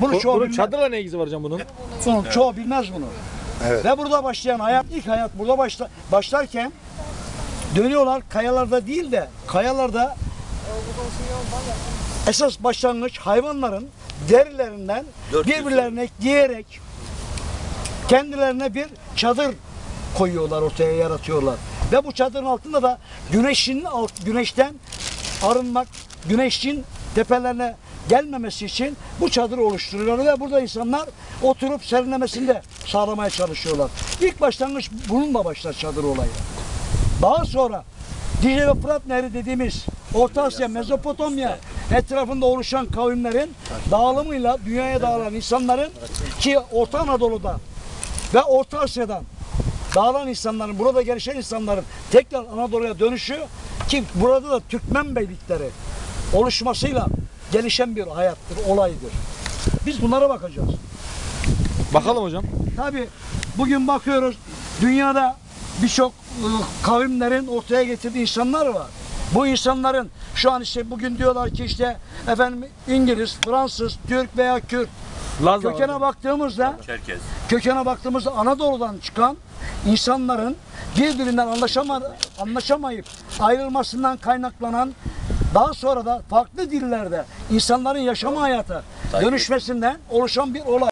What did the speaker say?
Bunu çoğu Bunun bilmez. çadırla ne ilgisi var hocam bunun? Bunun çoğu bilmez bunu. Evet. Ve burada başlayan hayat, ilk hayat burada başla, başlarken dönüyorlar kayalarda değil de kayalarda esas başlangıç hayvanların derilerinden birbirlerine giyerek kendilerine bir çadır koyuyorlar ortaya yaratıyorlar. Ve bu çadırın altında da güneşin alt, güneşten arınmak, güneşin tepelerine gelmemesi için bu çadırı oluşturuyorlar ve burada insanlar oturup serinlemesini de sağlamaya çalışıyorlar. İlk başlangıç bununla başlar çadır olayı. Daha sonra Dicle ve Fırat Nehri dediğimiz Orta Asya, Mezopotamya etrafında oluşan kavimlerin dağılımıyla dünyaya dağılan insanların ki Orta Anadolu'da ve Orta Asya'dan dağılan insanların, burada gelişen insanların tekrar Anadolu'ya dönüşü ki burada da Türkmen beylikleri oluşmasıyla gelişen bir hayattır, olaydır. Biz bunlara bakacağız. Bakalım hocam. Tabi bugün bakıyoruz dünyada birçok ıı, kavimlerin ortaya getirdiği insanlar var. Bu insanların şu an işte bugün diyorlar ki işte efendim İngiliz, Fransız, Türk veya Kürt Laz var kökene hocam. baktığımızda Çerkez. kökene baktığımızda Anadolu'dan çıkan insanların birbirinden anlaşama, anlaşamayıp ayrılmasından kaynaklanan daha sonra da farklı dillerde insanların yaşama hayatı dönüşmesinden oluşan bir olay.